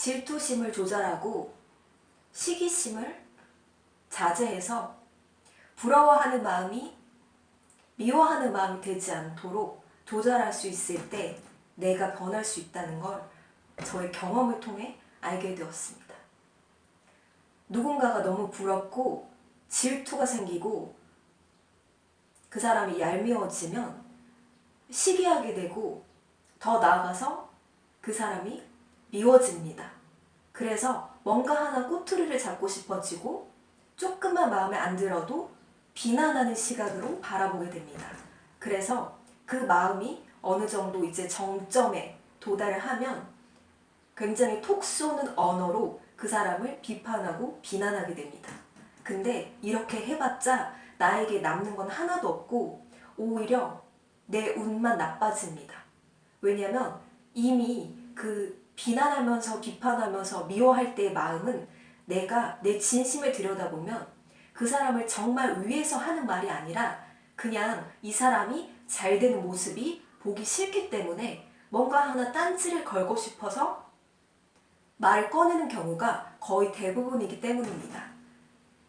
질투심을 조절하고 시기심을 자제해서 부러워하는 마음이 미워하는 마음이 되지 않도록 조절할 수 있을 때 내가 변할 수 있다는 걸 저의 경험을 통해 알게 되었습니다. 누군가가 너무 부럽고 질투가 생기고 그 사람이 얄미워지면 시기하게 되고 더 나아가서 그 사람이 미워집니다. 그래서 뭔가 하나 꼬투리를 잡고 싶어지고 조금만 마음에 안 들어도 비난하는 시각으로 바라보게 됩니다. 그래서 그 마음이 어느 정도 이제 정점에 도달을 하면 굉장히 톡 쏘는 언어로 그 사람을 비판하고 비난하게 됩니다. 근데 이렇게 해봤자 나에게 남는 건 하나도 없고 오히려 내 운만 나빠집니다. 왜냐면 이미 그 비난하면서 비판하면서 미워할 때의 마음은 내가 내 진심을 들여다보면 그 사람을 정말 위해서 하는 말이 아니라 그냥 이 사람이 잘 되는 모습이 보기 싫기 때문에 뭔가 하나 딴지를 걸고 싶어서 말을 꺼내는 경우가 거의 대부분이기 때문입니다.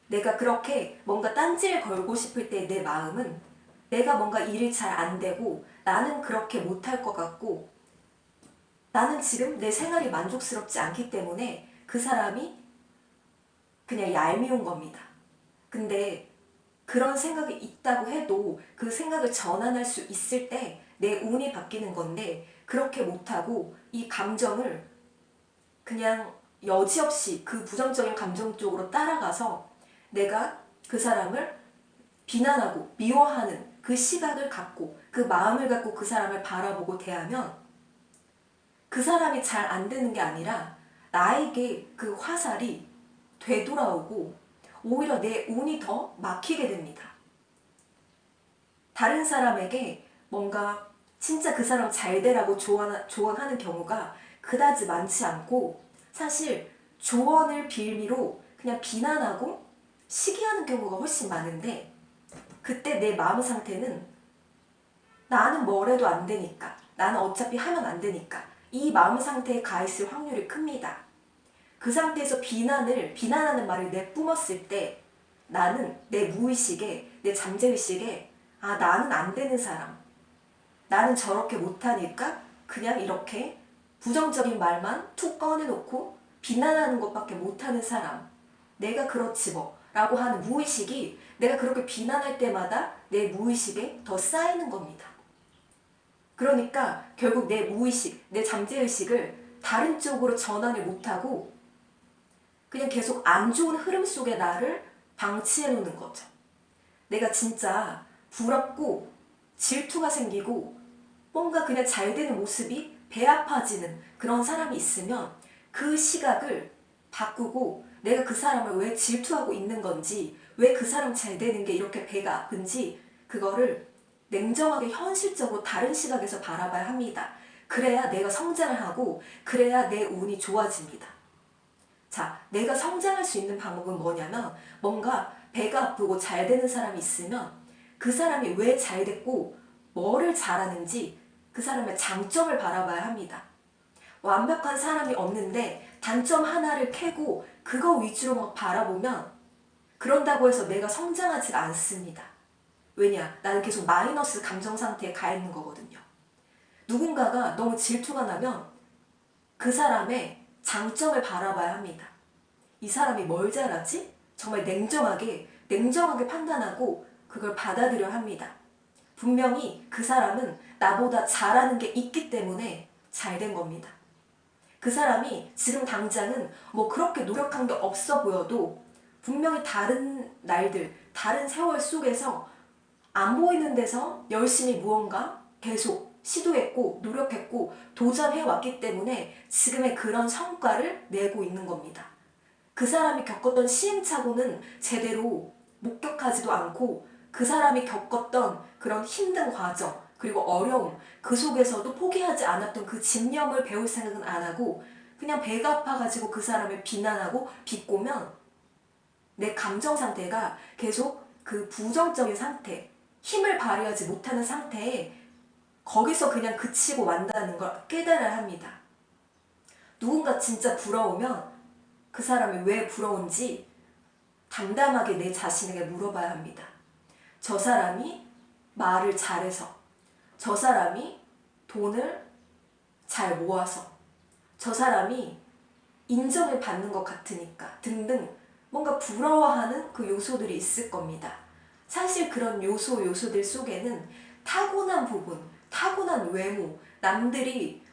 내가 그렇게 뭔가 딴지를 걸고 싶을 때 내 마음은 내가 뭔가 일이 잘 안 되고 나는 그렇게 못할 것 같고 나는 지금 내 생활이 만족스럽지 않기 때문에 그 사람이 그냥 얄미운 겁니다. 근데 그런 생각이 있다고 해도 그 생각을 전환할 수 있을 때 내 운이 바뀌는 건데 그렇게 못하고 이 감정을 그냥 여지없이 그 부정적인 감정 쪽으로 따라가서 내가 그 사람을 비난하고 미워하는 그 시각을 갖고 그 마음을 갖고 그 사람을 바라보고 대하면 그 사람이 잘 안 되는 게 아니라 나에게 그 화살이 되돌아오고 오히려 내 운이 더 막히게 됩니다. 다른 사람에게 뭔가 진짜 그 사람 잘 되라고 조언, 조언하는 경우가 그다지 많지 않고 사실 조언을 빌미로 그냥 비난하고 시기하는 경우가 훨씬 많은데 그때 내 마음 상태는 나는 뭘 해도 안 되니까 나는 어차피 하면 안 되니까 이 마음 상태에 가 있을 확률이 큽니다. 그 상태에서 비난을 비난하는 말을 내뿜었을 때 나는 내 무의식에 내 잠재의식에 아 나는 안 되는 사람 나는 저렇게 못하니까 그냥 이렇게 부정적인 말만 툭 꺼내놓고 비난하는 것밖에 못하는 사람. 내가 그렇지 뭐. 라고 하는 무의식이 내가 그렇게 비난할 때마다 내 무의식에 더 쌓이는 겁니다. 그러니까 결국 내 무의식, 내 잠재의식을 다른 쪽으로 전환을 못하고 그냥 계속 안 좋은 흐름 속에 나를 방치해 놓는 거죠. 내가 진짜 부럽고 질투가 생기고 뭔가 그냥 잘 되는 모습이 배 아파지는 그런 사람이 있으면 그 시각을 바꾸고 내가 그 사람을 왜 질투하고 있는 건지 왜 그 사람 잘 되는 게 이렇게 배가 아픈지 그거를 냉정하게 현실적으로 다른 시각에서 바라봐야 합니다. 그래야 내가 성장을 하고 그래야 내 운이 좋아집니다. 자, 내가 성장할 수 있는 방법은 뭐냐면 뭔가 배가 아프고 잘 되는 사람이 있으면 그 사람이 왜 잘 됐고 뭐를 잘하는지 그 사람의 장점을 바라봐야 합니다. 완벽한 사람이 없는데 단점 하나를 캐고 그거 위주로 막 바라보면 그런다고 해서 내가 성장하지 않습니다. 왜냐? 나는 계속 마이너스 감정 상태에 가 있는 거거든요. 누군가가 너무 질투가 나면 그 사람의 장점을 바라봐야 합니다. 이 사람이 뭘 잘하지? 정말 냉정하게, 냉정하게 판단하고 그걸 받아들여야 합니다. 분명히 그 사람은 나보다 잘하는 게 있기 때문에 잘 된 겁니다. 그 사람이 지금 당장은 뭐 그렇게 노력한 게 없어 보여도 분명히 다른 날들, 다른 세월 속에서 안 보이는 데서 열심히 무언가 계속 시도했고 노력했고 도전해 왔기 때문에 지금의 그런 성과를 내고 있는 겁니다. 그 사람이 겪었던 시행착오는 제대로 목격하지도 않고 그 사람이 겪었던 그런 힘든 과정 그리고 어려움 그 속에서도 포기하지 않았던 그 집념을 배울 생각은 안 하고 그냥 배가 아파가지고 그 사람을 비난하고 비꼬면 내 감정 상태가 계속 그 부정적인 상태 힘을 발휘하지 못하는 상태에 거기서 그냥 그치고 만다는 걸 깨달아야 합니다. 누군가 진짜 부러우면 그 사람이 왜 부러운지 담담하게 내 자신에게 물어봐야 합니다. 저 사람이 말을 잘해서, 저 사람이 돈을 잘 모아서, 저 사람이 인정을 받는 것 같으니까 등등 뭔가 부러워하는 그 요소들이 있을 겁니다. 사실 그런 요소, 요소들 속에는 타고난 부분, 타고난 외모, 남들이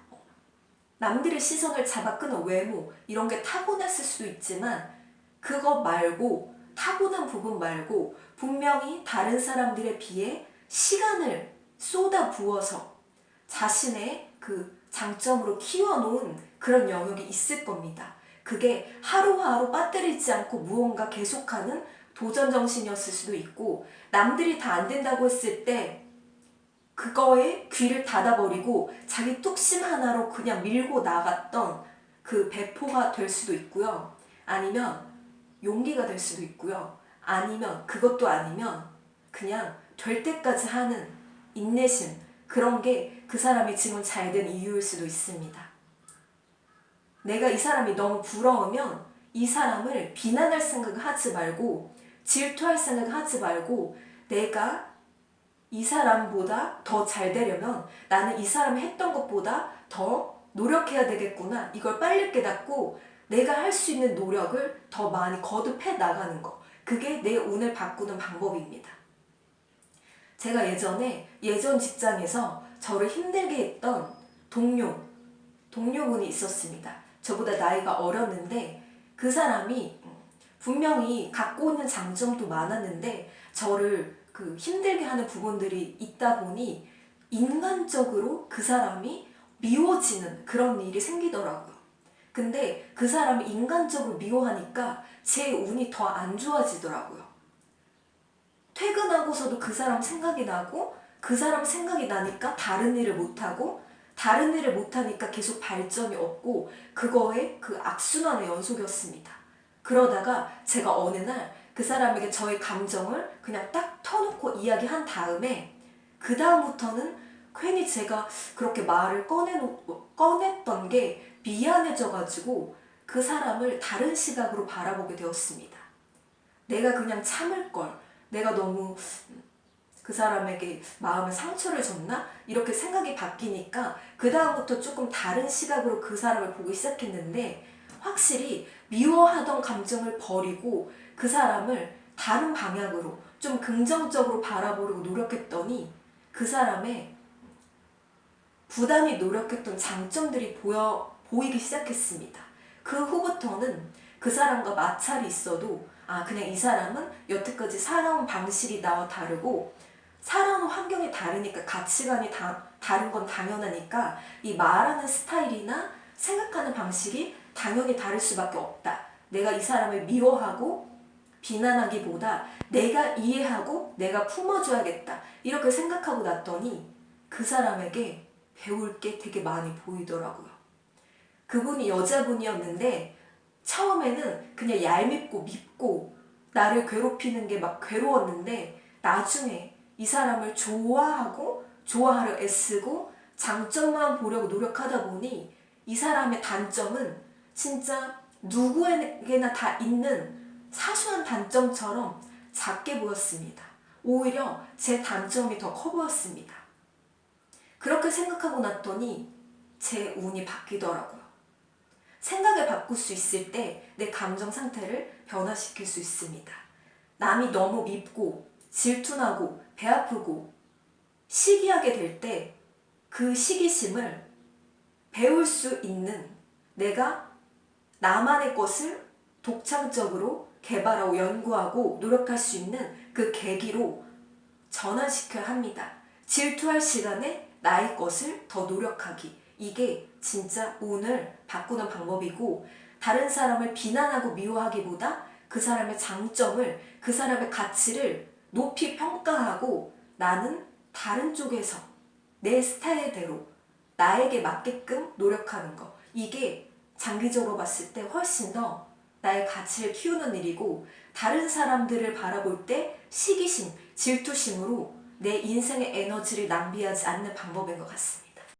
남들의 시선을 잡아 끄는 외모 이런 게 타고났을 수도 있지만 그거 말고 타고난 부분 말고 분명히 다른 사람들에 비해 시간을 쏟아 부어서 자신의 그 장점으로 키워놓은 그런 영역이 있을 겁니다. 그게 하루하루 빠뜨리지 않고 무언가 계속하는 도전 정신이었을 수도 있고 남들이 다 안 된다고 했을 때 그거에 귀를 닫아버리고 자기 뚝심 하나로 그냥 밀고 나갔던 그 배포가 될 수도 있고요. 아니면 용기가 될 수도 있고요. 아니면 그것도 아니면 그냥 될 때까지 하는 인내심 그런 게 그 사람이 지금 잘 된 이유일 수도 있습니다. 내가 이 사람이 너무 부러우면 이 사람을 비난할 생각을 하지 말고 질투할 생각을 하지 말고 내가 이 사람보다 더 잘 되려면 나는 이 사람이 했던 것보다 더 노력해야 되겠구나. 이걸 빨리 깨닫고 내가 할 수 있는 노력을 더 많이 거듭해 나가는 거. 그게 내 운을 바꾸는 방법입니다. 제가 예전에 예전 직장에서 저를 힘들게 했던 동료, 동료분이 있었습니다. 저보다 나이가 어렸는데 그 사람이 분명히 갖고 있는 장점도 많았는데 저를 그 힘들게 하는 부분들이 있다 보니 인간적으로 그 사람이 미워지는 그런 일이 생기더라고요. 근데 그 사람이 인간적으로 미워하니까 제 운이 더 안 좋아지더라고요. 퇴근하고서도 그 사람 생각이 나고 그 사람 생각이 나니까 다른 일을 못하고 다른 일을 못하니까 계속 발전이 없고 그거의 그 악순환의 연속이었습니다. 그러다가 제가 어느 날 그 사람에게 저의 감정을 그냥 딱 터놓고 이야기한 다음에 그 다음부터는 괜히 제가 그렇게 말을 꺼내놓, 꺼냈던 게 미안해져가지고 그 사람을 다른 시각으로 바라보게 되었습니다. 내가 그냥 참을 걸, 내가 너무 그 사람에게 마음에 상처를 줬나? 이렇게 생각이 바뀌니까 그 다음부터 조금 다른 시각으로 그 사람을 보기 시작했는데 확실히 미워하던 감정을 버리고 그 사람을 다른 방향으로 좀 긍정적으로 바라보려고 노력했더니 그 사람의 부단히 노력했던 장점들이 보여 보이기 시작했습니다. 그 후부터는 그 사람과 마찰이 있어도 아 그냥 이 사람은 여태까지 살아온 방식이 나와 다르고 살아온 환경이 다르니까 가치관이 다, 다른 건 당연하니까 이 말하는 스타일이나 생각하는 방식이 당연히 다를 수밖에 없다. 내가 이 사람을 미워하고 비난하기보다 내가 이해하고 내가 품어줘야겠다. 이렇게 생각하고 났더니 그 사람에게 배울 게 되게 많이 보이더라고요. 그분이 여자분이었는데 처음에는 그냥 얄밉고 밉고 나를 괴롭히는 게 막 괴로웠는데 나중에 이 사람을 좋아하고 좋아하려 애쓰고 장점만 보려고 노력하다 보니 이 사람의 단점은 진짜 누구에게나 다 있는 사소한 단점처럼 작게 보였습니다. 오히려 제 단점이 더 커 보였습니다. 그렇게 생각하고 났더니 제 운이 바뀌더라고요. 생각을 바꿀 수 있을 때 내 감정 상태를 변화시킬 수 있습니다. 남이 너무 밉고 질투나고 배 아프고 시기하게 될 때 그 시기심을 배울 수 있는 내가 나만의 것을 독창적으로 개발하고 연구하고 노력할 수 있는 그 계기로 전환시켜야 합니다. 질투할 시간에 나의 것을 더 노력하기. 이게 진짜 운을 바꾸는 방법이고, 다른 사람을 비난하고 미워하기보다 그 사람의 장점을, 그 사람의 가치를 높이 평가하고 나는 다른 쪽에서 내 스타일대로 나에게 맞게끔 노력하는 거. 이게 장기적으로 봤을 때 훨씬 더 나의 가치를 키우는 일이고 다른 사람들을 바라볼 때 시기심, 질투심으로 내 인생의 에너지를 낭비하지 않는 방법인 것 같습니다.